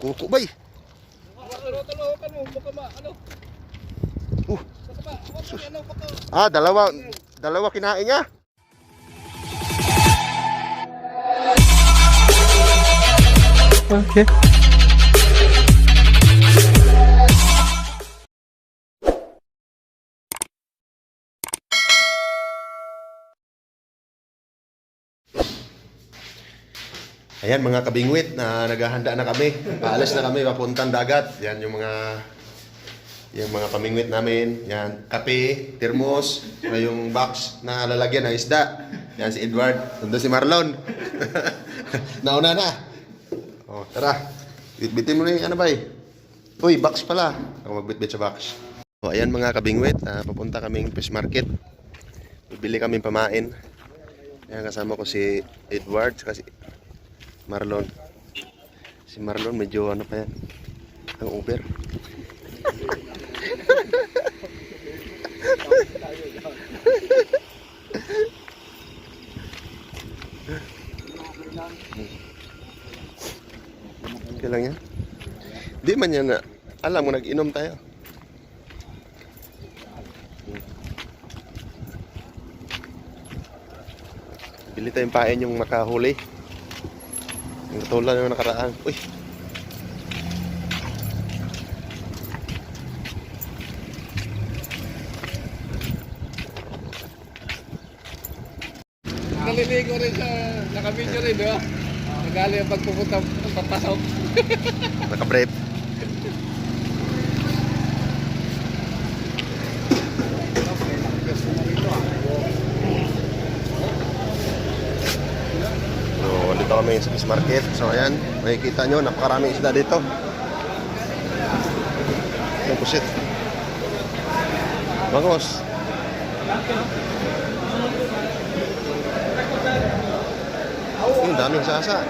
Kuko bay. Uh, ah, dalawa. Dalawa kinain niya. Okay. Ayan mga kabingwit na naghahanda na kami. Paalis na kami papuntang dagat. Yan yung mga yung mga pamingwit namin. Yan, kape, termos, yung box na lalagyan ng isda. Yan si Edward. Nandun si Marlon. Nauna na. Oh, tara. Bitbitin mo na yung ano ba eh. Uy, box pala. Ako magbitbit sa box. O, ayan mga kabingwit. ah, papunta kaming fish market. Bibili kami pamain. Ayan, kasama ko si Edward. Kasi Marlon. Si Marlon medyo ano pa yan. Ang Uber. Okay lang yan. Di man yan na. Alam mo, nag-inom tayo. Bili tayong pain yung makahuli. Yung tulad ng nakaraan. Uy! naliligo rin sa, nakabidyo rin, di ba? Nagali ang pagpupunta, papasok. Naka-brave. Dito kami sa fish market. So, ayan. Makikita nyo, napakaraming isda dito. Yung pusit. Bangos. Yung daming sasa.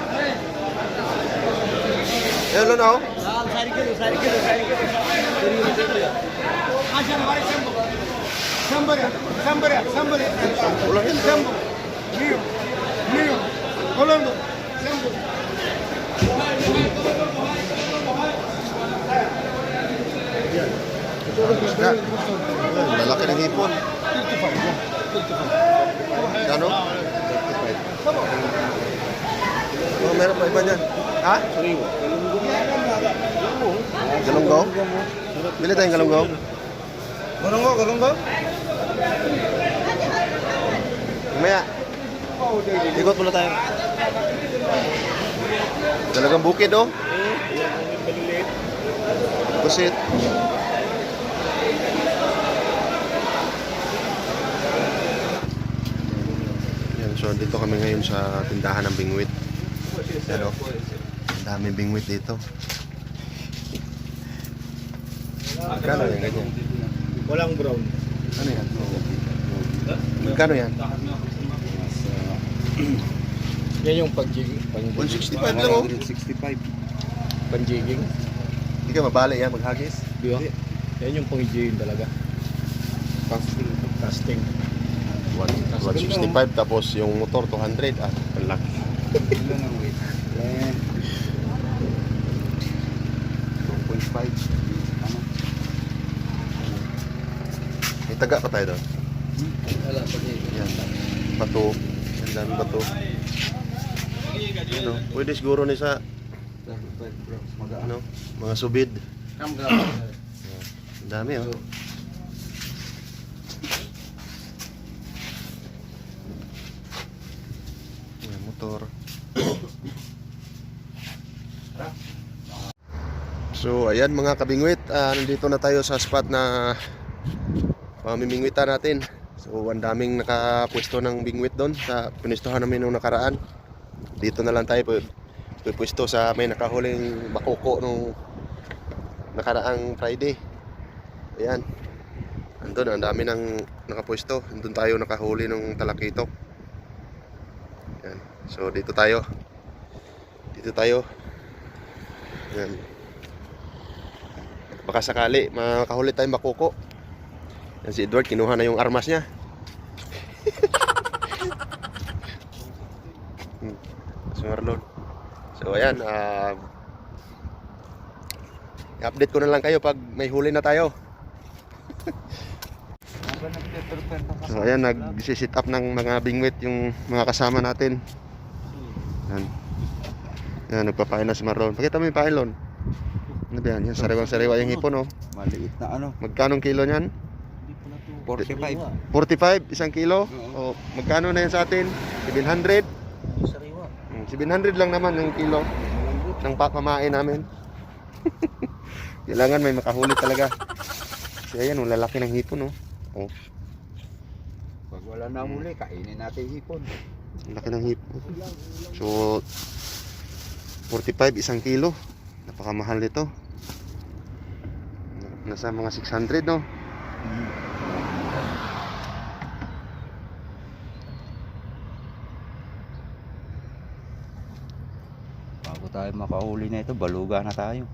Hello now. Ulang yun. Isda. Pa iba dyan. Ha? Galunggong? Bili tayong galunggong. Galunggo, galunggo? Mamaya. Ikot muna tayo. Talagang bukid oh. Kusit. Yan, so dito kami ngayon sa tindahan ng bingwit. Oh. Ang daming bingwit dito. Magkano yan ganyan? Walang brown. Ano yan? Magkano yan? Yan yung pag-jigging. 165 lang oh. 165. Pang-jigging. Hindi ka mabali yan, maghagis. Di ba? Yan yung pang-jigging talaga. Casting. Casting. 165 tapos yung motor 200 ah ang laki Ilan ang weight? Yan. 2.5 may taga pa tayo doon? Wala pa yan. Bato. Ang dami bato. Ano pwede siguro ni sa. Ano? Mga subid. Ang dami oh. May motor. So, ayan mga kabingwit, ah, nandito na tayo sa spot na pamimingwitan natin. So, ang daming nakapwesto ng bingwit doon sa pinistuhan namin nung nakaraan. Dito na lang tayo pu- pupwesto sa may nakahuling bakoko nung nakaraang Friday. Ayan. Andun, ang dami ng nakapwesto. Andun tayo nakahuli ng talakitok. Ayan. So, dito tayo. Dito tayo. Ayan. Baka sakali, makahuli tayong bakoko. Yan si Edward, kinuha na yung armas niya. Si Marlon. So, ayan. ah I-update ko na lang kayo pag may huli na tayo. So ayan, nag-sit up ng mga bingwit yung mga kasama natin. Yan. Yan, nagpapain na si Marlon. Pakita mo yung pain, Lon. Ano ba yan? Yan, sariwang-sariwa yung hipon, oh. Maliit na ano, Magkanong kilo niyan? 45. 45, isang kilo? O, magkano na yan sa atin? 700? Hmm, 700 lang naman yung kilo ng papamain namin. Kailangan may makahuli talaga. Kasi ayan, ang lalaki ng hipon, oh. Oh, Pag wala na muli, kainin natin hipon. ang laki ng hipon. So, 45 isang kilo. Napakamahal nito. Nasa mga 600, no? Bago tayo makahuli na ito, baluga na tayo.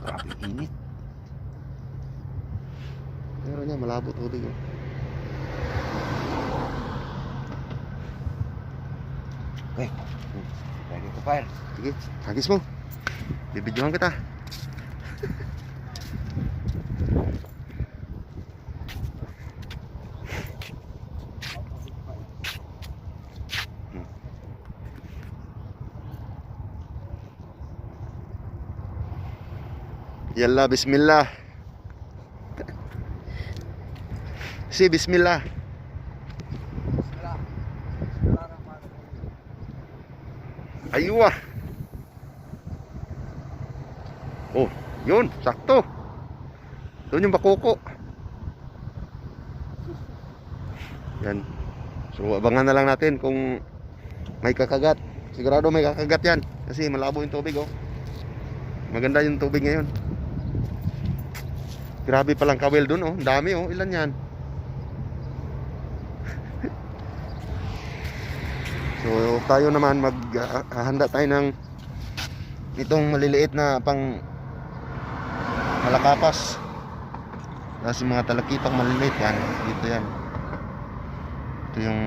Grabe init. Pero niya, malabo tubig, oh. Ready to fire. Sige, hagis mo. Bibidyohan kita. Yalla, bismillah. Si, bismillah. Aywa. Oh, yun, sakto. Doon yung bakoko. Yan. So, abangan na lang natin kung may kakagat. Sigurado may kakagat yan. Kasi malabo yung tubig, oh. Maganda yung tubig ngayon. Grabe palang kawil doon, oh. Dami, oh. Ilan yan? So tayo naman maghahanda tayo ng itong maliliit na pang malakapas. Kasi mga talakipang maliliit yan. Dito yan. Ito yung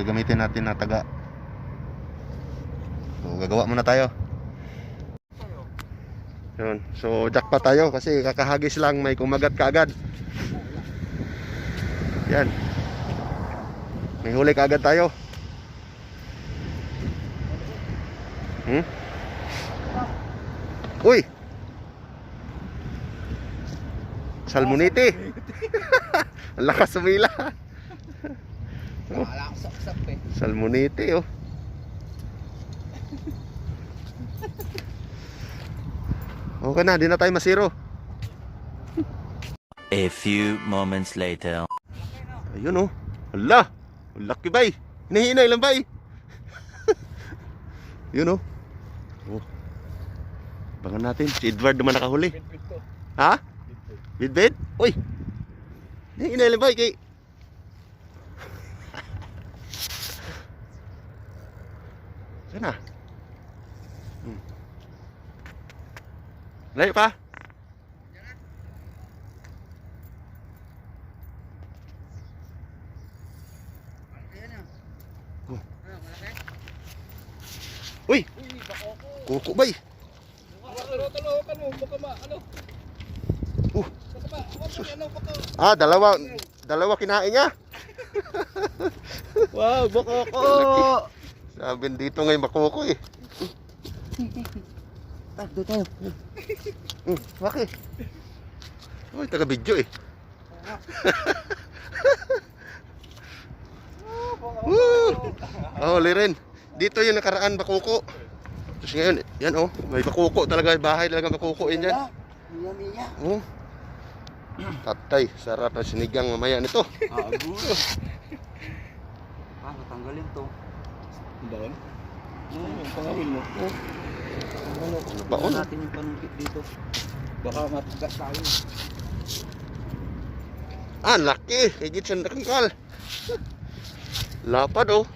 gagamitin natin na taga. So gagawa muna tayo. Yun. So jackpot tayo kasi kakahagis lang may kumagat kaagad. Yan. May huli kaagad tayo. Hmm? Uy! Salmonite! Ang lakas sumila. Eh. Salmonite, oh. Okay na, di na tayo masiro. A few moments later. Ayun, oh. Hala! Laki bay! Hinahinay lang bay! Yun, oh. Oh. Bangan natin. Si Edward naman nakahuli. Ha? Bidbid? Uy! Hinahinay lang bay kay... Sana. Layo ka? Uy! Kuko ma, ano? Uh. Ah, dalawa. Dalawa kinain niya. Wow, bakoko! Sabi dito ngayon makoko eh. Takdo tayo. Hmm, bakit? Uy, taga video eh. Woo! Oh, rin. Dito yung nakaraan bakoko. Tapos ngayon, yan oh, may bakoko talaga, bahay talaga bakukoin yan. Miya-miya. Oh. Tatay, sarap ang sinigang mamaya nito. Ah, gulo. Ah, natanggalin to. Doon? Hmm, Yung pangawin mo. Ano ba Baon on? natin yung panungkit dito. Baka matigas tayo. Ah, laki. Higit sa nakangkal. Lapad oh.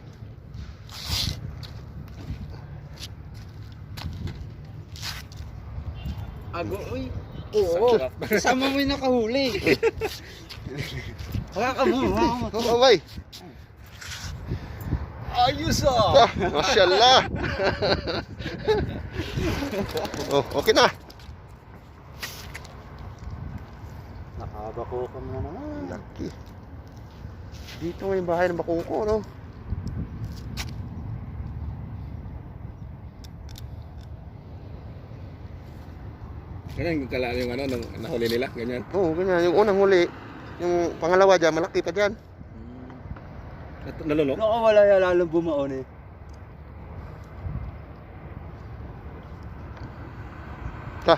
Ago, uy. Oo. Kasama mo yung nakahuli. Wala ka mo, wala ka mo. Oh, bay. Ayos ah! Ah, Masyaallah. oh, okay na. Nakabako ka na naman. Laki. Dito yung bahay ng bakuko, no? Ganyan yung kala yung ano, nung nahuli nila, ganyan. Oo, oh, ganyan. Yung unang huli, yung pangalawa dyan, malaki pa dyan. Nat- Nalunok? Nakawala yan lalong bumaon eh. Ta.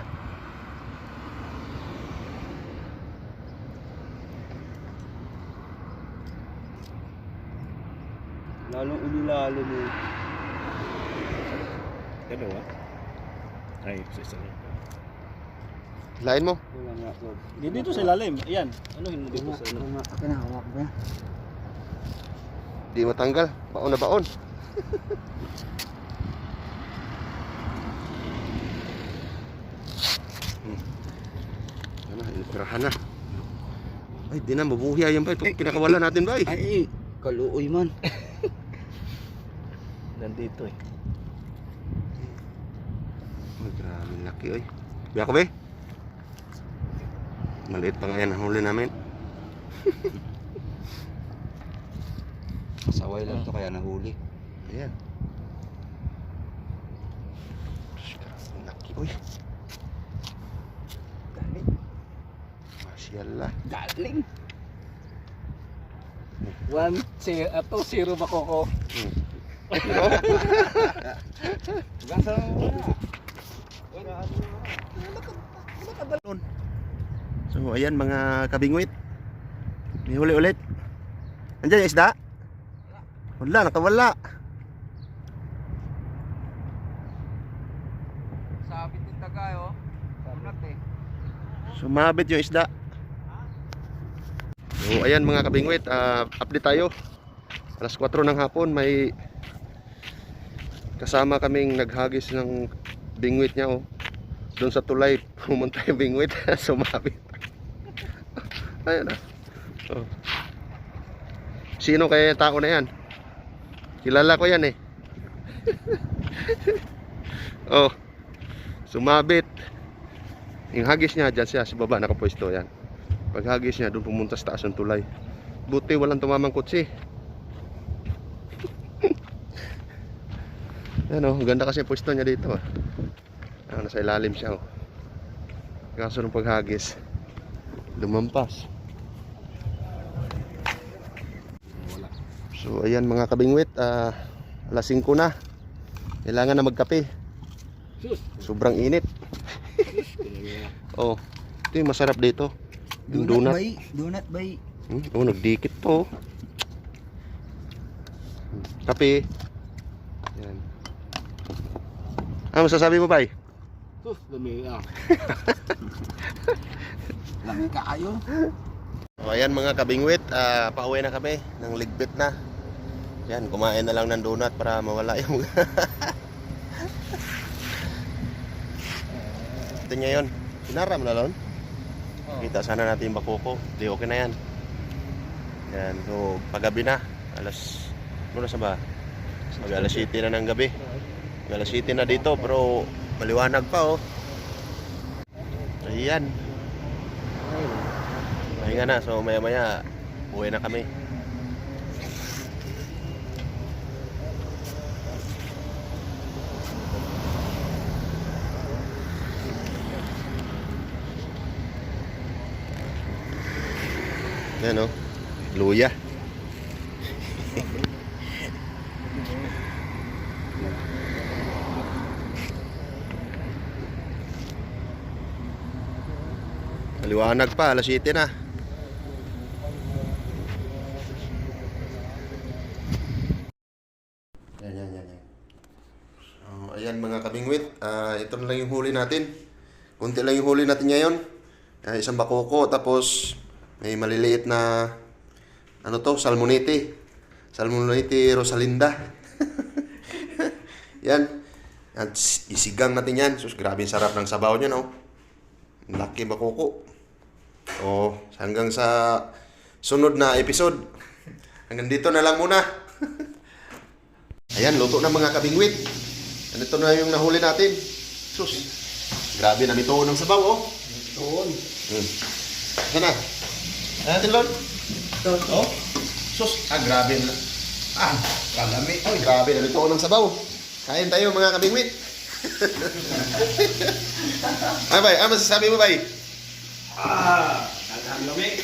Lalong inilalom eh. Dalawa? Ay, sa isa lang. Lain mo. Wala nga. Rob. Dito sa ilalim. Ayan. Ano hindi dito sa ilalim? Wala nga. Kinahawak ba? Di matanggal. Baon na baon. Hmm. Ano, inipirahan na. Ay, di na, mabuhi yan ba? Ito, pinakawala natin ba? Ay, kaluoy man. Nandito eh. Ay, grabe laki, oy. Biya ko, be? Maliit pa nga yan ang huli namin. Pasaway lang to kaya nahuli. Ayan. Laki, oy. Galing. Masyallah. Galing. One, zero, ato, zero makoko. Hmm. Gasa mo na. So, ayan mga kabingwit. May huli ulit. Andiyan yung isda? Wala, nakawala. Sabit yung tagay oh. Unat eh. Sumabit yung isda. So, ayan mga kabingwit, ah, update tayo. Alas 4 ng hapon, may kasama kaming naghagis ng bingwit niya oh. Doon sa tulay, pumunta yung bingwit, sumabit. Ayan ah. Oh. Sino kaya yung tao na yan? Kilala ko yan eh. oh. Sumabit. Yung hagis niya, dyan siya sa baba, nakapwesto yan. Pag hagis niya, doon pumunta sa taas ng tulay. Buti walang tumamang kutsi. Ang ganda kasi pwesto niya dito ah. Nasa ilalim siya oh. Kaso nung paghagis, lumampas. So ayan mga kabingwit, ah, alas 5 na. Kailangan na magkape. Sobrang init. oh, ito yung masarap dito. Yung donut. bay. Donut bay. Hmm? Oh, nagdikit to. Kape. Yan. Ano masasabi mo, Bay? Sus, dumi ah. Lang kaayo. O ayan mga kabingwit, ah, pauwi na kami ng ligbit na. Yan, kumain na lang ng donut para mawala yung... Ito niya yun. Pinaram na lon. Kita sana natin yung bakoko. Di okay na yan. Yan, so paggabi na. Alas, ano na sa ba? Mag alas 7 na ng gabi. Mag alas 7 na dito, pero maliwanag pa oh. Ayan. Pahinga na, so maya maya uwi na kami. Yan o, luya. Maliwanag pa, alas 7 na. Yan, yan, yan, yan. So, ayan mga kabingwit, ah, ito na lang yung huli natin. Kunti lang yung huli natin ngayon. Ah, isang bakoko, tapos may maliliit na, ano to, salmonite. Salmonite rosalinda. yan. At isigang natin yan. Sus, grabe sarap ng sabaw niya, no? Laki bakoko. Oh, hanggang sa sunod na episode. Hanggang dito na lang muna. Ayan, luto na mga kabingwit. Ganito na yung nahuli natin. Sus. Grabe, namituon ng sabaw, oh. Doon. Hmm. Sana. Ano natin, Lord? Oh. Sus. Ah, grabe na. Ah, kalami. Oh, grabe, namituon ng sabaw. Kain tayo, mga kabingwit. ah, bay, ano masasabi mo, bay? Ah, ang lamig.